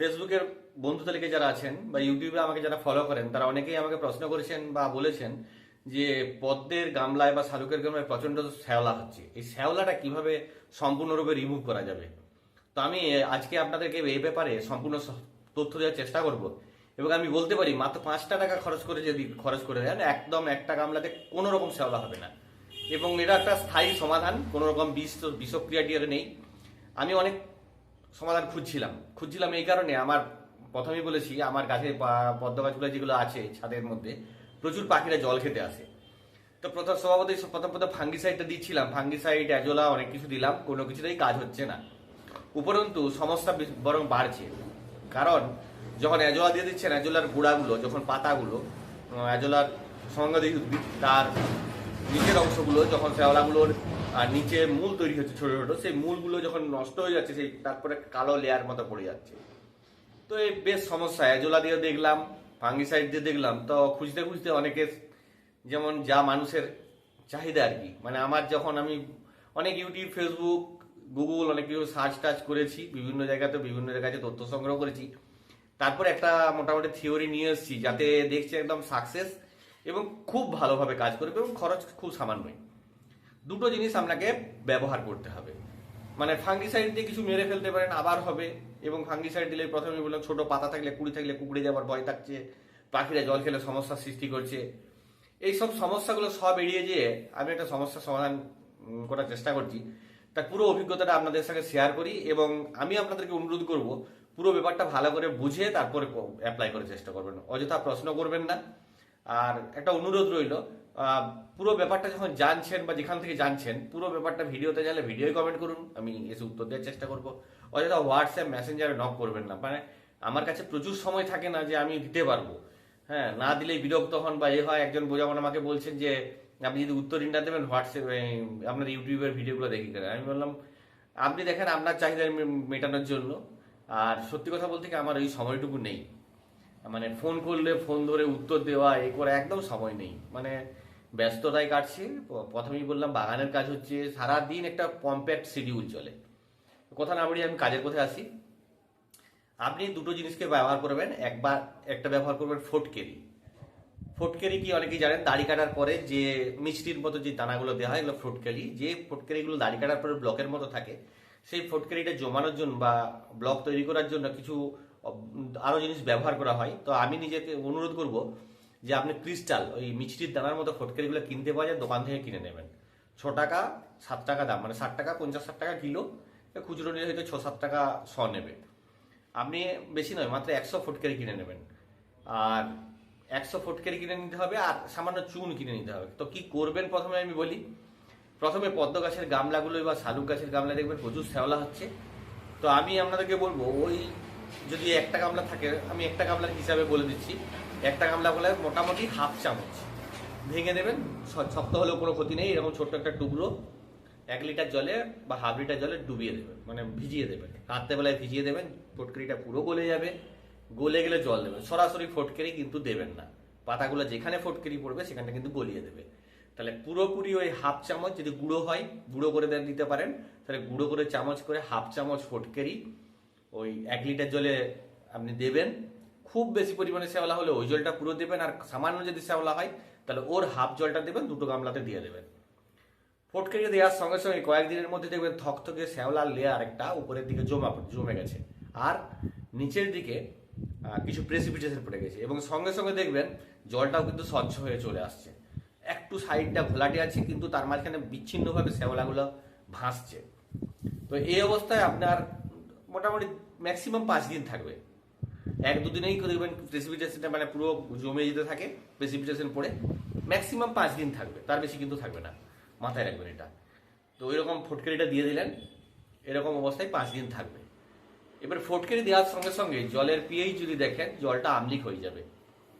ফেসবুকের বন্ধু তালিকায় যারা আছেন বা ইউটিউবে আমাকে যারা ফলো করেন, তারা অনেকেই আমাকে প্রশ্ন করেছেন বা বলেছেন যে পদ্মের গামলায় বা শালুকের গামলায় প্রচণ্ড শ্যাওলা হচ্ছে। এই শ্যাওলাটা কীভাবে সম্পূর্ণরূপে রিমুভ করা যাবে? তো আমি আজকে আপনাদেরকে এই ব্যাপারে সম্পূর্ণ তথ্য দেওয়ার চেষ্টা করব। এবং আমি বলতে পারি, মাত্র পাঁচটা টাকা খরচ করে যদি খরচ করে দেন, একদম একটা গামলাতে কোনো রকম শ্যাওলা হবে না। এবং এটা একটা স্থায়ী সমাধান কোনো রকম বিষ বিষক্রিয়া টিয়ারে নেই। আমি অনেক সমাধান খুঁজছিলাম। খুঁজছিলাম এই কারণে আমার প্রথমেই বলেছি, আমার গাছে পা- পদ্ম গাছগুলো যেগুলো আছে ছাদের মধ্যে, প্রচুর পাখিরা জল খেতে আসে। তো প্রথম স্বভাবতই প্রথম প্রথম ফাঙ্গিসাইডটা দিচ্ছিলাম। ফাঙ্গিসাইড অ্যাজোলা, অনেক কিছু দিলাম, কোনো কিছুতেই কাজ হচ্ছে না। উপরন্তু সমস্যা বরং বাড়ছে। কারণ যখন অ্যাজোলা দিয়ে দিচ্ছেন, অ্যাজোলার গুঁড়াগুলো, যখন পাতাগুলো, অ্যাজোলার উদ্ভিদ, তার নিচের অংশগুলো যখন শ্যাওলাগুলোর নিচে মূল তৈরি হচ্ছে ছোট ছোট, সেই মূলগুলো যখন নষ্ট হয়ে যাচ্ছে, সেই তারপরে কালো লেয়ার মতো পড়ে যাচ্ছে। তো এই বেশ সমস্যা অ্যাজোলা দিয়ে দেখলাম ফাঙ্গিসাইড দিয়ে দেখলাম। তো খুঁজতে খুঁজতে অনেকে যেমন যা মানুষের চাহিদা আর কি। মানে আমার যখন আমি অনেক ইউটিউব ফেসবুক গুগল অনেক কিছু সার্চ টাচ করেছি, বিভিন্ন জায়গাতে বিভিন্ন জায়গাতে তথ্য সংগ্রহ করেছি। তারপর একটা মোটামুটি থিওরি নিয়ে এসেছি, যাতে দেখছি একদম সাকসেস এবং খুব ভালোভাবে কাজ করবে এবং খরচ খুব সামান্যই। দুটো জিনিস আপনাকে ব্যবহার করতে হবে। মানে ফাঙ্গিসাইড দিয়ে কিছু মেরে ফেলতে পারেন, আবার হবে। এবং ফাঙ্গিসাইড দিলে প্রথমে বললাম ছোট পাতা থাকলে, কুড়ি থাকলে কুকড়ে যাবার ভয় থাকছে, পাখিরা জল খেলে সমস্যার সৃষ্টি করছে। এই সব সমস্যাগুলো সব এড়িয়ে যেয়ে আমি একটা সমস্যার সমাধান করার চেষ্টা করছি। তার পুরো অভিজ্ঞতাটা আপনাদের সঙ্গে শেয়ার করি এবং আমি আপনাদেরকে অনুরোধ করব, পুরো ব্যাপারটা ভালো করে বুঝে তারপরে অ্যাপ্লাই করার চেষ্টা করবেন। অযথা প্রশ্ন করবেন না। আর একটা অনুরোধ রইল পুরো ব্যাপারটা যখন জানছেন বা যেখান থেকে জানছেন, পুরো ব্যাপারটা ভিডিওতে জানলে ভিডিওই কমেন্ট করুন, আমি এসে উত্তর দেওয়ার চেষ্টা করব। অযথা হোয়াটসঅ্যাপ মেসেঞ্জারে নক করবেন না। মানে আমার কাছে প্রচুর সময় থাকে না যে আমি দিতে পারব। হ্যাঁ না দিলেই বিরক্ত হন বা এ হয়, একজন বোঝাবেন আমাকে বলছেন যে, আপনি যদি উত্তর না দেবেন হোয়াটসঅ্যাপ আপনার ইউটিউবের ভিডিওগুলো দেখি করে। আমি বললাম, আপনি দেখেন, আপনার চাহিদা মেটানোর জন্য। আর সত্যি কথা বলতে কি, আমার ওই সময়টুকু নেই। মানে ফোন করলে ফোন ধরে উত্তর দেওয়া, এ করে একদম সময় নেই। মানে ব্যস্ততায় কাটছে। প্রথমেই বললাম বাগানের কাজ হচ্ছে সারা দিন একটা কম্প্যাক্ট শিডিউল চলে। কথা না বলি আমি কাজের কোথায় আসি। আপনি দুটো জিনিসকে ব্যবহার করবেন। একবার একটা ব্যবহার করবেন ফোটকেরি ফটকেরি কি অনেকেই জানেন, দাড়ি কাটার পরে যে মিষ্টির মতো যে দানাগুলো দেওয়া হয়, এগুলো ফটকেরি যে ফটকেরিগুলো দাড়ি কাটার পরে ব্লকের মতো থাকে, সেই ফটকেরিটা জমানোর জন্য বা ব্লক তৈরি করার জন্য কিছু উম, আরও জিনিস ব্যবহার করা হয়। তো আমি নিজেকে অনুরোধ করব যে আপনি ক্রিস্টাল ওই মিষ্টির দানার মতো ফটকেরিগুলো কিনতে পাওয়া যায় দোকান থেকে কিনে নেবেন। ছ টাকা সাত টাকা দাম মানে ষাট টাকা পঞ্চাশ ষাট টাকা কিলো খুচরো নিলে হয়তো ছ সাত টাকা শ নেবে। আপনি বেশি নয় মাত্র একশো ফুটকারি কিনে নেবেন। আর একশো ফুটকারি কিনে নিতে হবে আর সামান্য চুন কিনে নিতে হবে। তো কি করবেন প্রথমে আমি বলি প্রথমে পদ্ম গাছের গামলাগুলো বা শালুক গাছের গামলা দেখবেন প্রচুর শ্যাওলা হচ্ছে। তো আমি আপনাদেরকে বলব ওই যদি একটা গামলা থাকে, আমি একটা গামলার হিসাবে বলে দিচ্ছি, একটা গামলা বলে মোটামুটি হাফ চামচ। ভেঙে দেবেন শ- শক্ত হলেও কোনো ক্ষতি নেই, এরকম ছোট্ট একটা টুকরো, এক লিটার জলে বা হাফ লিটার জলে ডুবিয়ে দেবেন মানে ভিজিয়ে দেবেন। রাত্রেবেলায় ভিজিয়ে দেবেন, ফটকরিটা পুরো গলে যাবে। গলে গেলে জল দেবেন। সরাসরি ফটকেরি কিন্তু দেবেন না। পাতাগুলো যেখানে ফটকেরি পড়বে সেখানটা কিন্তু গলিয়ে দেবে। তাহলে পুরোপুরি ওই হাফ চামচ যদি গুঁড়ো হয়, গুঁড়ো করে দিতে পারেন, তাহলে গুঁড়ো করে চামচ করে হাফ চামচ ফটকেরি ওই এক লিটার জলে আপনি দেবেন, খুব বেশি পরিমাণে শ্যাওলা হলে ওই জলটা পুরো দেবেন, আর সামান্য যদি শ্যাওলা হয়, তাহলে ওর হাফ জলটা দেবেন, দুটো গামলাতে দিয়ে দেবেন। ফটকেরি দেওয়ার সঙ্গে সঙ্গে কয়েকদিনের মধ্যে দেখবেন থকথকে শ্যাওলার লেয়ার একটা উপরের দিকে জমা জমে গেছে। আর নিচের দিকে কিছু প্রেসিপিটেশন পড়ে গেছে। এবং সঙ্গে সঙ্গে দেখবেন জলটাও কিন্তু স্বচ্ছ হয়ে চলে আসছে। একটু সাইডটা ঘোলাটে আছে, কিন্তু তার মাঝখানে বিচ্ছিন্নভাবে শ্যাওলাগুলো ভাসছে। তো এই অবস্থায় আপনার মোটামুটি ম্যাক্সিমাম পাঁচ দিন থাকবে। এক দুদিনেই দেখবেন প্রেসিপিটেশনটা মানে পুরো জমে যেতে থাকে প্রেসিপিটেশন পড়ে। ম্যাক্সিমাম পাঁচ দিন থাকবে, তার বেশি কিন্তু থাকবে না, মাথায় রাখবেন এটা। তো ওই রকম ফটকারিটা দিয়ে দিলেন, এরকম অবস্থায় পাঁচ দিন থাকবে। এবার ফটকারি দেওয়ার সঙ্গে সঙ্গে জলের পিএইচ যদি দেখেন, জলটা আমলিক হয়ে যাবে।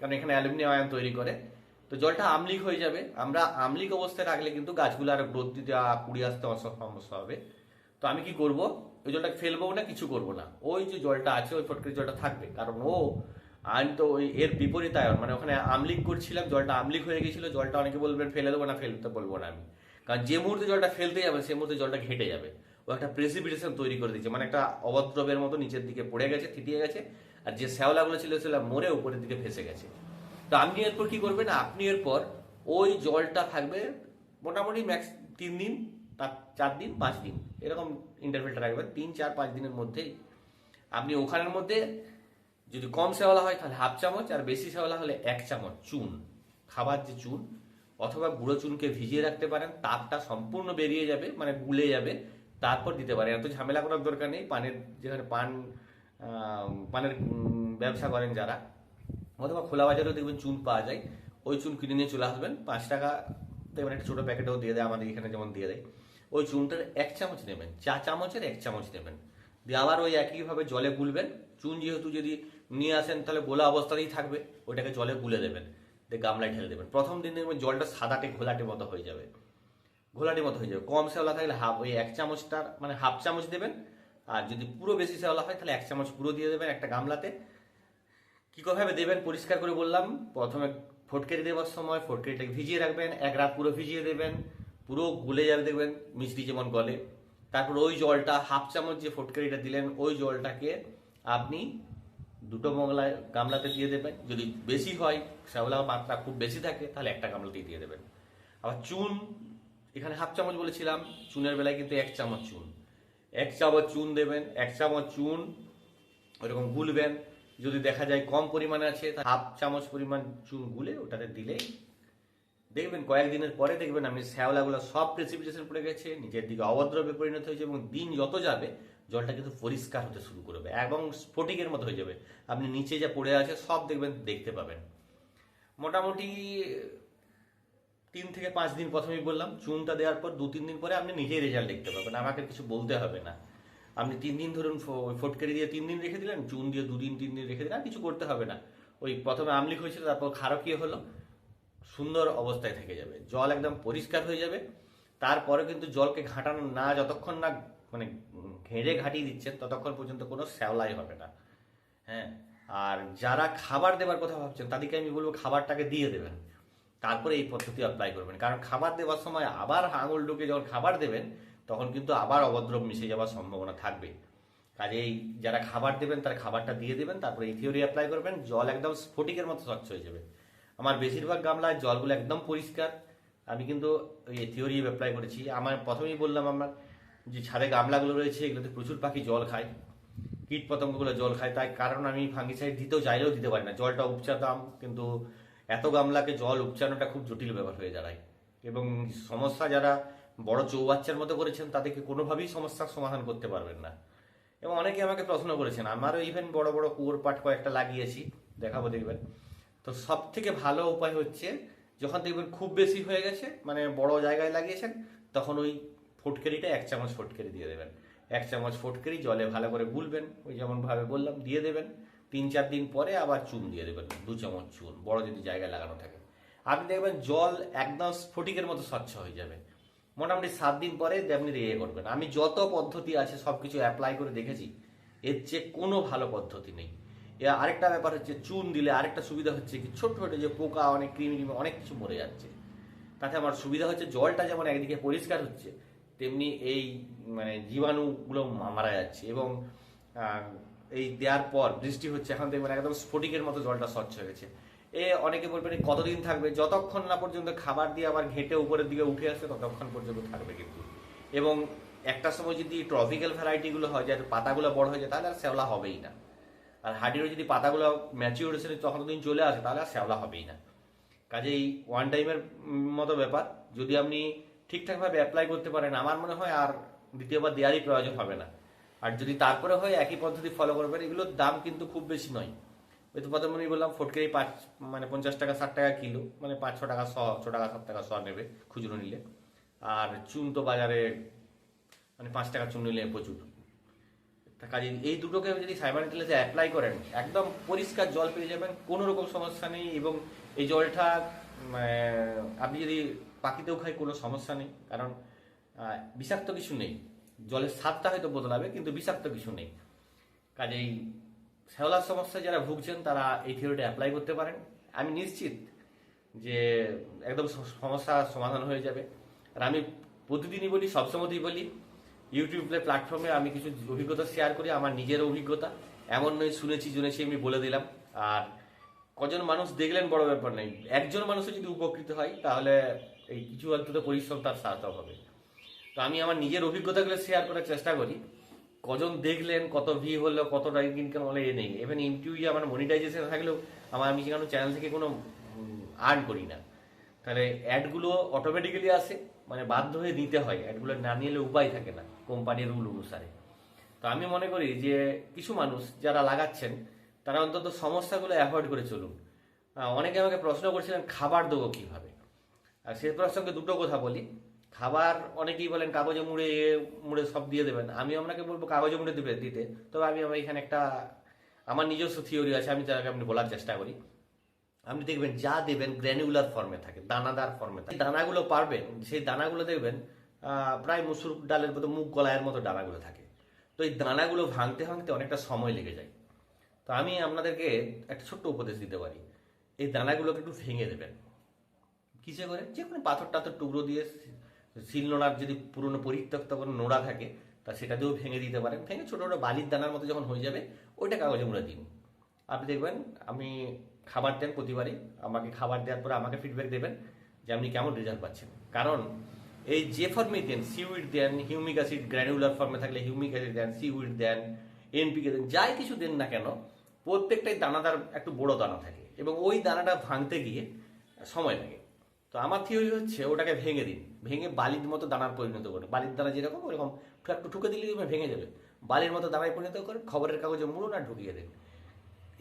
কারণ এখানে অ্যালুমিনিয়াম আয়ন তৈরি করে। তো জলটা আমলিক হয়ে যাবে। আমরা আমলিক অবস্থায় রাখলে কিন্তু গাছগুলো আর গ্রোথ দিতে কুড়ি আসতে অস- সমস্যা হবে। তো আমি কি করব? ওই জলটা ফেলব না, কিছু করব না। ওই যে জলটা আছে, ওই ফটকারি জলটা থাকবে। কারণ ও, আমি তো ওই এর বিপরীত আয়ন মানে ওখানে আমলিক করছিলাম, জলটা আমলিক হয়ে গেছিল, জলটা অনেকে বলবেন ফেলে দেবো না ফেলতে বলব না আমি। কারণ যে মুহূর্তে জলটা ফেলতে যাবে সেই মুহূর্তে জলটা ঘেটে যাবে। ও একটা প্রেসিপিটেশন তৈরি করে দিচ্ছে মানে একটা অবদ্রবের মতো নিচের দিকে পড়ে গেছে, থিতিয়ে গেছে, আর যে শ্যাওলাগুলো ছিল সেগুলো মরে উপরের দিকে ফেসে গেছে। তো আপনি এরপর কি করবেন? আপনি এরপর ওই জলটা থাকবে মোটামুটি ম্যাক্স তিন দিন তার চার দিন, পাঁচ দিন, এরকম ইন্টারভেলটা রাখবেন। তিন, চার, পাঁচ দিনের মধ্যেই আপনি ওখানের মধ্যে যদি কম শ্যাওলা হয়, তাহলে হাফ চামচ আর বেশি শ্যাওলা হলে এক চামচ চুন, খাবার যে চুন অথবা গুঁড়ো চুনকে ভিজিয়ে রাখতে পারেন, তাপটা সম্পূর্ণ বেরিয়ে যাবে মানে গুলে যাবে, তারপর দিতে পারেন। এত ঝামেলা করার দরকার নেই, পানের যেখানে পান পানের ব্যবসা করেন যারা, অথবা খোলা বাজারেও দেখবেন চুন পাওয়া যায়। ওই চুন কিনে নিয়ে চলে আসবেন, পাঁচ টাকা একটা ছোটো প্যাকেটেও দিয়ে দেয়, আমাদের এখানে যেমন দিয়ে দেয়। ওই চুনটার এক চামচ নেবেন, চা চামচের এক চামচ নেবেন। দিয়ে আবার ওই একইভাবে জলে গুলবেন। চুন যেহেতু যদি নিয়ে আসেন, তাহলে গোলা অবস্থাতেই থাকবে, ওইটাকে জলে গুলে দেবেন, দিয়ে গামলায় ঢেলে দেবেন। প্রথম দিন দেখবেন জলটা সাদাটে, ঘোলাটে মতো হয়ে যাবে। ঘোলাটি মতো হয়ে যাবে। কম শ্যাওলা থাকলে হাফ, ওই এক চামচটার মানে হাফ চামচ দেবেন। আর যদি পুরো বেশি শ্যাওলা হয়, তাহলে এক চামচ পুরো দিয়ে দেবেন একটা গামলাতে। কি ভাবে দেবেন, পরিষ্কার করে বললাম। প্রথমে ফটকেরি দেওয়ার সময় ফটকেরিটাকে ভিজিয়ে রাখবেন, এক রাত পুরো ভিজিয়ে দেবেন। পুরো গুলে যাবে দেখবেন মিষ্টি যেমন গলে। তারপর ওই জলটা হাফ চামচ যে ফটকেরিটা দিলেন, ওই জলটাকে আপনি দুটো মগলায় গামলাতে দিয়ে দেবেন। যদি বেশি হয়, শ্যাওলা মাত্রা খুব বেশি থাকে, তাহলে একটা গামলাতেই দিয়ে দেবেন। আবার চুন, এখানে হাফ চামচ বলেছিলাম, চুনের বেলায় কিন্তু এক চামচ চুন। এক চামচ চুন দেবেন, এক চামচ চুন, ওইরকম গুলবেন। যদি দেখা যায় কম পরিমাণে আছে হাফ চামচ পরিমাণ চুন গুলে ওটাতে দিলেই দেখবেন কয়েকদিনের পরে দেখবেন আপনি শ্যাওলাগুলো সব প্রেসিপিটেশন পড়ে গেছে নিজের দিকে অভদ্রবে পরিণত হয়েছে এবং দিন যত যাবে, জলটা কিন্তু পরিষ্কার হতে শুরু করবে এবং স্ফটিকের মতো হয়ে যাবে। আপনি নিচে যা পড়ে আছে সব দেখবেন, দেখতে পাবেন। মোটামুটি তিন থেকে পাঁচ দিন প্রথমেই বললাম, চুনটা দেওয়ার পর দু তিন দিন পরে আপনি নিজেই রেজাল্ট দেখতে পাবেন, আমাকে কিছু বলতে হবে না। আপনি তিন দিন ধরুন ফটকারি দিয়ে তিন দিন রেখে দিলেন, চুন দিয়ে দুদিন তিন দিন রেখে দিলেন কিছু করতে হবে না। ওই প্রথমে আমলিক হয়েছিল, তারপর ক্ষারকীয় হলো সুন্দর অবস্থায় থেকে যাবে। জল একদম পরিষ্কার হয়ে যাবে। তারপরে কিন্তু জলকে ঘাঁটানো না, যতক্ষণ না মানে ঘেঁড়ে ঘাটিয়ে দিচ্ছেন ততক্ষণ পর্যন্ত কোনো শ্যাওলাই হবে না। হ্যাঁ? আর যারা খাবার দেওয়ার কথা ভাবছেন, তাদেরকে আমি বলব খাবারটাকে দিয়ে দেবেন। তারপরে এই পদ্ধতি অ্যাপ্লাই করবেন। কারণ খাবার দেওয়ার সময় আবার আঙুল ঢুকে যখন খাবার দেবেন, তখন কিন্তু আবার অভদ্রব মিশে যাওয়ার সম্ভাবনা থাকবে। কাজেই যারা খাবার দেবেন, তার খাবারটা দিয়ে দেবেন, তারপরে এই থিওরি অ্যাপ্লাই করবেন। জল একদম স্ফটিকের মতো স্বচ্ছ হয়ে যাবে। আমার বেশিরভাগ গামলায় জলগুলো একদম পরিষ্কার। আমি কিন্তু ওই থিওরি অ্যাপ্লাই করেছি। আমার প্রথমেই বললাম আমার যে ছাদে গামলাগুলো রয়েছে, এগুলোতে প্রচুর পাখি জল খায় কীট পতঙ্গগুলো জল খায়। তাই কারণ আমি ফাঙ্গিসাইড দিতেও চাইলেও দিতে পারি না। জলটা উপচাতাম কিন্তু এত গামলাকে জল উপচানোটা খুব জটিল ব্যাপার হয়ে দাঁড়ায়। এবং সমস্যা যারা বড় চৌবাচ্চার মতো করেছেন, তাদেরকে কোনোভাবেই সমস্যার সমাধান করতে পারবেন না। এবং অনেকে আমাকে প্রশ্ন করেছেন, আমারও ইভেন বড় বড় কুয়োর পাট কয়েকটা লাগিয়েছি, দেখাবো দেখবেন। তো সব থেকে ভালো উপায় হচ্ছে, যখন দেখবেন খুব বেশি হয়ে গেছে মানে বড় জায়গায় লাগিয়েছেন, তখন ওই ফটকেরিটা এক চামচ ফটকেরি দিয়ে দেবেন। এক চামচ ফটকেরি জলে ভালো করে গুলবেন, ওই যেমন ভাবে বললাম, দিয়ে দেবেন। তিন চার দিন পরে আবার চুন দিয়ে দেবেন, দু চামচ চুন, বড় যদি জায়গায় লাগানো থাকে। আপনি দেখবেন জল একদম স্ফটিকের মতো স্বচ্ছ হয়ে যাবে। মোটামুটি সাত দিন পরে আপনি ইয়ে করবেন। আমি যত পদ্ধতি আছে সব কিছু অ্যাপ্লাই করে দেখেছি, এর চেয়ে কোনো ভালো পদ্ধতি নেই। আরেকটা ব্যাপার হচ্ছে চুন দিলে আরেকটা সুবিধা হচ্ছে কি ছোট ছোট যে পোকা, অনেক ক্রিমি টিমি অনেক কিছু মরে যাচ্ছে। তাতে আমার সুবিধা হচ্ছে জলটা যেমন একদিকে পরিষ্কার হচ্ছে, তেমনি এই মানে জীবাণুগুলো মারা যাচ্ছে এবং এই দেওয়ার পর বৃষ্টি হচ্ছে, এখন দেখবেন একদম স্ফটিকের মতো জলটা স্বচ্ছ হয়ে গেছে। এ, অনেকে বলবেন কতদিন থাকবে? যতক্ষণ না পর্যন্ত খাবার দিয়ে আবার ঘেঁটে উপরের দিকে উঠে আসে, ততক্ষণ পর্যন্ত থাকবে কিন্তু। এবং একটা সময় যদি ট্রপিক্যাল ভ্যারাইটিগুলো হয়, যাতে পাতাগুলো বড় হয়ে যায়, তাহলে আর শ্যাওলা হবেই না। আর হাডিরও যদি পাতাগুলো ম্যাচিউরেশনে ততদিন চলে আসে, তাহলে আর শ্যাওলা হবেই না। কাজেই ওয়ান টাইমের মতো ব্যাপার, যদি আপনি ঠিকঠাকভাবে অ্যাপ্লাই করতে পারেন, আমার মনে হয় আর দ্বিতীয়বার দেওয়ারই প্রয়োজন হবে না। আর যদি তারপরে হয়, একই পদ্ধতি ফলো করবেন, এগুলোর দাম কিন্তু খুব বেশি নয়। ওই তো প্রথমে আমি বললাম ফটকেই পাঁচ মানে পঞ্চাশ টাকা, ষাট টাকা কিলো মানে পাঁচ, ছ টাকা, শ, ছ টাকা, সাত টাকা, শ নেবে, খুচরো নিলে। আর চুন তো বাজারে মানে পাঁচ টাকা চুন নিলে প্রচুর। তা কাজে এই দুটোকে যদি সাইমানিটিলাসে অ্যাপ্লাই করেন, একদম পরিষ্কার জল পেয়ে যাবেন, কোনো রকম সমস্যা নেই এবং এই জলটা আপনি যদি পাখিতেও খাই কোনো সমস্যা নেই, কারণ বিষাক্ত কিছু নেই। জলের স্বাদটা হয়তো বদলাবে, কিন্তু বিষাক্ত কিছু নেই। কাজেই শ্যাওলার সমস্যায় যারা ভুগছেন, তারা এই থিওরিটা অ্যাপ্লাই করতে পারেন। আমি নিশ্চিত যে একদম সমস্যা সমাধান হয়ে যাবে। আর আমি প্রতিদিনই বলি, সবসময়তেই বলি ইউটিউব প্ল্যাটফর্মে আমি কিছু অভিজ্ঞতা শেয়ার করি, আমার নিজের অভিজ্ঞতা। এমন নয়, শুনেছি, জুনেছি আমি বলে দিলাম। আর কজন মানুষ দেখলেন, বড় ব্যাপার নেই একজন মানুষও যদি উপকৃত হয়, তাহলে এই কিছু অন্তত পরিশ্রম তার সার্থক হবে। তো আমি আমার নিজের অভিজ্ঞতাগুলো শেয়ার করার চেষ্টা করি। কজন দেখলেন, কত ভি হলো, কত ইনকাম হলো, এ নেই। এবার ইউটিউবে আমার মনিটাইজেশন থাকলেও আমার আমি সেখানে চ্যানেল থেকে কোনো আর্ন করি না। তাহলে অ্যাডগুলো অটোমেটিক্যালি আসে। মানে বাধ্য হয়ে দিতে হয় অ্যাডগুলো না নিলে উপায় থাকে না কোম্পানির রুল অনুসারে। তো আমি মনে করি যে কিছু মানুষ যারা লাগাচ্ছেন, তারা অন্তত সমস্যাগুলো অ্যাভয়েড করে চলুন। অনেকে আমাকে প্রশ্ন করছিলেন, খাবার দেবো কীভাবে? আর সে প্রসঙ্গে দুটো কথা বলি। খাবার অনেকেই বলেন, কাগজে মুড়ে মুড়ে সব দিয়ে দেবেন। আমি আপনাকে বলব, কাগজে মুড়ে দিবে, দিতে। তবে আমি আমার এখানে একটা, আমার নিজস্ব থিওরি আছে, আমি তাকে আপনি বলার চেষ্টা করি। আপনি দেখবেন যা দেবেন গ্র্যানুলার ফর্মে থাকে, দানাদার ফর্মে থাকে। দানাগুলো পারবেন, সেই দানাগুলো দেখবেন প্রায় মুসুর ডালের মতো মুখ গলায়ের মতো দানাগুলো থাকে। তো এই দানাগুলো ভাঙতে ভাঙতে অনেকটা সময় লেগে যায়। তো আমি আপনাদেরকে একটা ছোট্ট উপদেশ দিতে পারি। এই দানাগুলোকে একটু ভেঙে দেবেন। কিসে করে? যে কোনো পাথর টাথর টুকরো দিয়ে শিল নোড়ার যদি পুরনো পরিত্যক্ত কোনো নোড়া থাকে, তা সেটা দিয়েও ভেঙে দিতে পারেন। ভেঙে ছোটো ছোটো বালির দানার মতো যখন হয়ে যাবে, ওইটা কাগজে মুড়ে দিন। আপনি দেখবেন, আমি খাবার দেন প্রতিবারই, আমাকে খাবার দেওয়ার পরে আমাকে ফিডব্যাক দেবেন যে আপনি কেমন রেজাল্ট পাচ্ছেন। কারণ এই যে ফর্মে then seaweed then humic acid granular ফর্মে থাকলে হিউমিক অ্যাসিড দেন সিউইড দেন এনপিকে দেন, যাই কিছু দেন না কেন, প্রত্যেকটাই দানাদার একটু বড় দানা থাকে এবং ওই দানাটা ভাঙতে গিয়ে সময় লাগে। তো আমার থিওরি হচ্ছে ওটাকে ভেঙে দিন। ভেঙে বালির মতো দানার পরিণত করুন। বালির দানা যেরকম, ওরকম একটু ঠুকে দিলে ভেঙে যাবে। বালির মতো দানায় পরিণত করে খবরের কাগজে মুড়ুন আর ঢুকিয়ে দিন।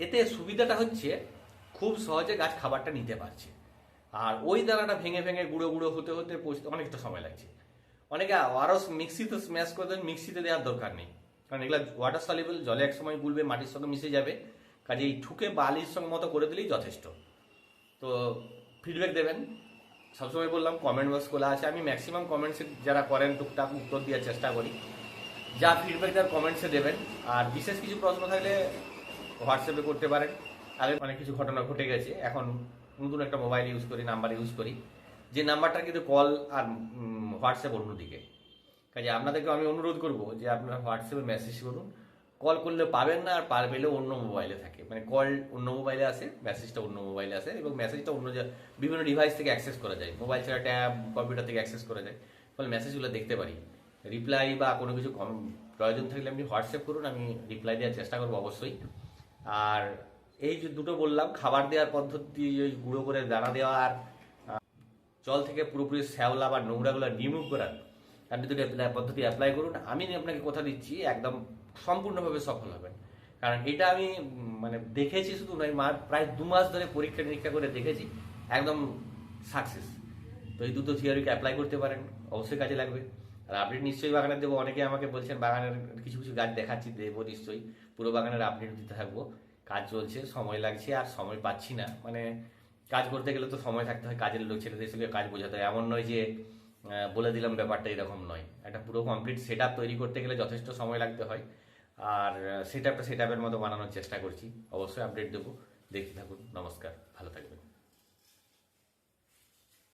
এতে সুবিধাটা হচ্ছে খুব সহজে গাছ খাবারটা নিতে পারছে। আর ওই দানাটা ভেঙে ভেঙে গুঁড়ো গুঁড়ো হতে হতে পৌঁছতে অনেকটা সময় লাগছে। অনেকে আরও মিক্সিতে স্ম্যাশ করে দেন, মিক্সিতে দেওয়ার দরকার নেই। কারণ এগুলো ওয়াটার সলিবল জলে এক সময় গুলবে, মাটির সঙ্গে মিশে যাবে। কাজে এই ঠুকে বালির সঙ্গে মতো করে দিলেই যথেষ্ট। তো ফিডব্যাক দেবেন। সবসময় বললাম কমেন্ট বক্স খোলা আছে। আমি ম্যাক্সিমাম কমেন্টসে যারা করেন, টুকটাক উত্তর দেওয়ার চেষ্টা করি। যা ফিডব্যাক তার কমেন্টসে দেবেন। আর বিশেষ কিছু প্রশ্ন থাকলে হোয়াটসঅ্যাপে করতে পারেন। আগে অনেক কিছু ঘটনা ঘটে গেছে। এখন নতুন একটা মোবাইল ইউজ করি নাম্বার ইউজ করি। যে নাম্বারটা কিন্তু কল আর হোয়াটসঅ্যাপ অন্যদিকে। কাজে আপনাদেরকে আমি অনুরোধ করব যে আপনারা হোয়াটসঅ্যাপে মেসেজ করুন। কল করলে পাবেন না, আর পার পেলেও অন্য মোবাইলে থাকে। মানে কল অন্য মোবাইলে আসে মেসেজটা অন্য মোবাইলে আসে এবং মেসেজটা অন্য বিভিন্ন ডিভাইস থেকে অ্যাক্সেস করা যায়। মোবাইল ছাড়া ট্যাব কম্পিউটার থেকে অ্যাক্সেস করা যায়। ফলে মেসেজগুলো দেখতে পারি। রিপ্লাই বা কোনো কিছু প্রয়োজন থাকলে আপনি হোয়াটসঅ্যাপ করুন, আমি রিপ্লাই দেওয়ার চেষ্টা করব অবশ্যই। আর এই যে দুটো বললাম, খাবার দেওয়ার পদ্ধতি, ওই গুঁড়ো করে দানা দেওয়া আর জল থেকে পুরোপুরি শ্যাওলা বা নোংরাগুলো রিমুভ করার আপনি দুটো পদ্ধতি অ্যাপ্লাই করুন। আমি আপনাকে কথা দিচ্ছি, একদম সম্পূর্ণভাবে সফল হবেন। কারণ এটা আমি মানে দেখেছি শুধু নয় মা প্রায় দু মাস ধরে পরীক্ষা নিরীক্ষা করে দেখেছি, একদম সাকসেস তো এই দুটো থিওরিকে অ্যাপ্লাই করতে পারেন, অবশ্যই কাজে লাগবে। আর আপডেট নিশ্চয়ই বাগানের দেবো। অনেকে আমাকে বলছেন, বাগানের কিছু কিছু গাছ দেখাচ্ছি, দেবো নিশ্চয়ই। পুরো বাগানের আপডেট দিতে থাকব। কাজ চলছে, সময় লাগছে আর সময় পাচ্ছি না। মানে কাজ করতে গেলে তো সময় থাকতে হয়, কাজের লোক ছেলেদের সঙ্গে কাজ বোঝাতে হয়। এমন নয় যে বলে দিলাম ব্যাপারটা এরকম নয়। একটা পুরো কমপ্লিট সেট তৈরি করতে গেলে যথেষ্ট সময় লাগতে হয়। আর সেট আপটা সেট মতো বানানোর চেষ্টা করছি। অবশ্যই আপডেট দেবো। দেখতে থাকুন। নমস্কার। ভালো থাকবেন।